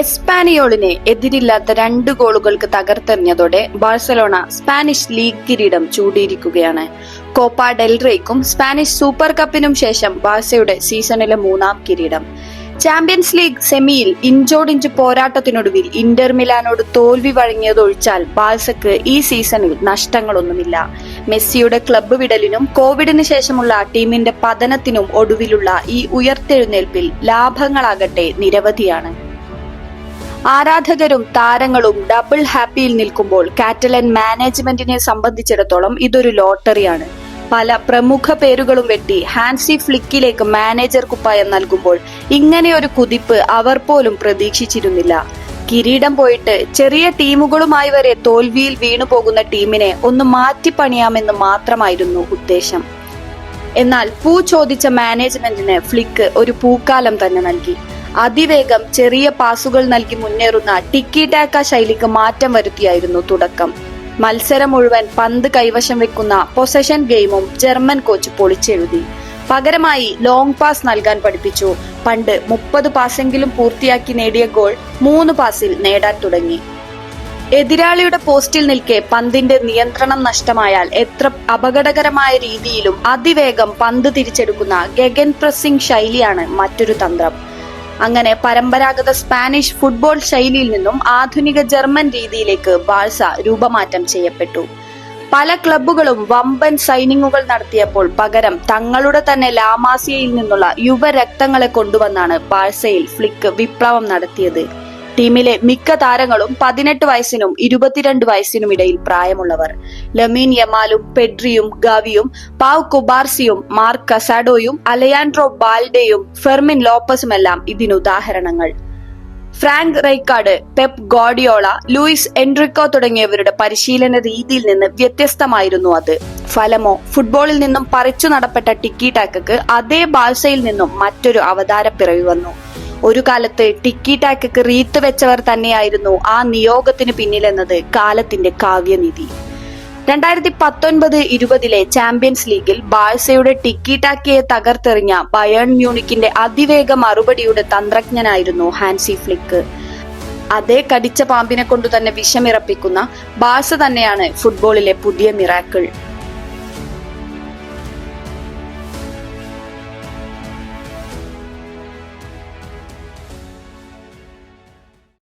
എസ്പാനിയോളിനെ എതിരില്ലാത്ത രണ്ട് ഗോളുകൾക്ക് തകർത്തെറിഞ്ഞതോടെ ബാഴ്സലോണ സ്പാനിഷ് ലീഗ് കിരീടം ചൂടിയിരിക്കുകയാണ്. കോപ്പ ഡെൽറേക്കും സ്പാനിഷ് സൂപ്പർ കപ്പിനും ശേഷം ബാഴ്സയുടെ സീസണിലെ മൂന്നാം കിരീടം. ചാമ്പ്യൻസ് ലീഗ് സെമിയിൽ ഇഞ്ചോടിഞ്ച് പോരാട്ടത്തിനൊടുവിൽ ഇന്റർ മിലാനോട് തോൽവി വഴങ്ങിയതൊഴിച്ചാൽ ബാഴ്സക്ക് ഈ സീസണിൽ നഷ്ടങ്ങളൊന്നുമില്ല. മെസ്സിയുടെ ക്ലബ്ബ് വിടലിനും കോവിഡിന് ശേഷമുള്ള ടീമിന്റെ പതനത്തിനും ഒടുവിലുള്ള ഈ ഉയർത്തെഴുന്നേൽപ്പിൽ ലാഭങ്ങളാകട്ടെ നിരവധിയാണ്. ആരാധകരും താരങ്ങളും ഡബിൾ ഹാപ്പിയിൽ നിൽക്കുമ്പോൾ കാറ്റലൻ മാനേജ്മെന്റിനെ സംബന്ധിച്ചിടത്തോളം ഇതൊരു ലോട്ടറിയാണ്. പല പ്രമുഖ പേരുകളും വെട്ടി ഹാൻസി ഫ്ലിക്കിലേക്ക് മാനേജർ കുപ്പായം നൽകുമ്പോൾ ഇങ്ങനെയൊരു കുതിപ്പ് അവർ പോലും പ്രതീക്ഷിച്ചിരുന്നില്ല. കിരീടം പോയിട്ട് ചെറിയ ടീമുകളുമായി വരെ തോൽവിയിൽ വീണു പോകുന്ന ടീമിനെ ഒന്ന് മാറ്റിപ്പണിയാമെന്ന് മാത്രമായിരുന്നു ഉദ്ദേശം. എന്നാൽ പൂ ചോദിച്ച മാനേജ്മെന്റിന് ഫ്ലിക്ക് ഒരു പൂക്കാലം തന്നെ നൽകി. അതിവേഗം ചെറിയ പാസുകൾ നൽകി മുന്നേറുന്ന ടിക്കി ടാക്ക ശൈലിക്ക് മാറ്റം വരുത്തിയായിരുന്നു തുടക്കം. മത്സരം മുഴുവൻ പന്ത് കൈവശം വെക്കുന്ന പൊസഷൻ ഗെയിമും ജർമ്മൻ കോച്ച് പൊളിച്ചെഴുതി. പകരമായി ലോങ് പാസ് നൽകാൻ പഠിപ്പിച്ചു. പണ്ട് മുപ്പത് പാസെങ്കിലും പൂർത്തിയാക്കി നേടിയ ഗോൾ മൂന്ന് പാസിൽ നേടാൻ തുടങ്ങി. എതിരാളിയുടെ പോസ്റ്റിൽ നിൽക്കെ പന്തിന്റെ നിയന്ത്രണം നഷ്ടമായാൽ എത്ര അപകടകരമായ രീതിയിലും അതിവേഗം പന്ത് തിരിച്ചെടുക്കുന്ന ഗഗൻ പ്രസ്സിംഗ് ശൈലിയാണ് മറ്റൊരു തന്ത്രം. അങ്ങനെ പരമ്പരാഗത സ്പാനിഷ് ഫുട്ബോൾ ശൈലിയിൽ നിന്നും ആധുനിക ജർമ്മൻ രീതിയിലേക്ക് ബാഴ്സ രൂപമാറ്റം ചെയ്യപ്പെട്ടു. പല ക്ലബ്ബുകളും വമ്പൻ സൈനിങ്ങുകൾ നടത്തിയപ്പോൾ പകരം തങ്ങളുടെ തന്നെ ലാമാസിയയിൽ നിന്നുള്ള യുവരക്തങ്ങളെ കൊണ്ടുവന്നാണ് ബാഴ്സയിൽ ഫ്ലിക്ക് വിപ്ലവം നടത്തിയത്. ടീമിലെ മിക്ക താരങ്ങളും പതിനെട്ട് വയസ്സിനും ഇരുപത്തിരണ്ട് വയസ്സിനും ഇടയിൽ പ്രായമുള്ളവർ. ലമീൻ യമാലും പെഡ്രിയും ഗാവിയും പാവ് കുബാർസിയും മാർക്ക് കസാഡോയും അലയാൻഡ്രോ ബാൽഡെയും ഫെർമിൻ ലോപ്പസുമെല്ലാം ഇതിനുദാഹരണങ്ങൾ Frank Rijkaard Pep Guardiola Luis Enrique തുടങ്ങിയവരുടെ പരിശീലന രീതിയിൽ നിന്ന് വ്യത്യസ്തമായിരുന്നു അത്. ഫലമോ ഫുട്ബോളിൽ നിന്നും പറിച്ചു നടപ്പെട്ട ടിക്കി ടാക്കക്ക് അതേ ബാഴ്സയിൽ നിന്നും മറ്റൊരു അവതാര പിറവി വന്നു. ഒരു കാലത്ത് ടിക്കി ടാക്കക്ക് റീത്ത് വെച്ചവർ തന്നെയായിരുന്നു ആ നിയോഗത്തിന് പിന്നിലെന്നത് കാലത്തിന്റെ കാവ്യനിധി. രണ്ടായിരത്തി പത്തൊൻപത് ഇരുപതിലെ ചാമ്പ്യൻസ് ലീഗിൽ ബാഴ്സയുടെ ടിക്കി ടാക്കിയെ തകർത്തെറിഞ്ഞ ബയൺ മ്യൂണിക്കിന്റെ അതിവേഗ മറുപടിയുടെ തന്ത്രജ്ഞനായിരുന്നു ഹാൻസി ഫ്ലിക്ക്. അതേ കടിച്ച പാമ്പിനെ കൊണ്ട് തന്നെ വിഷമിറപ്പിക്കുന്ന ബാഴ്സ തന്നെയാണ് ഫുട്ബോളിലെ പുതിയ മിറാക്കിൾ.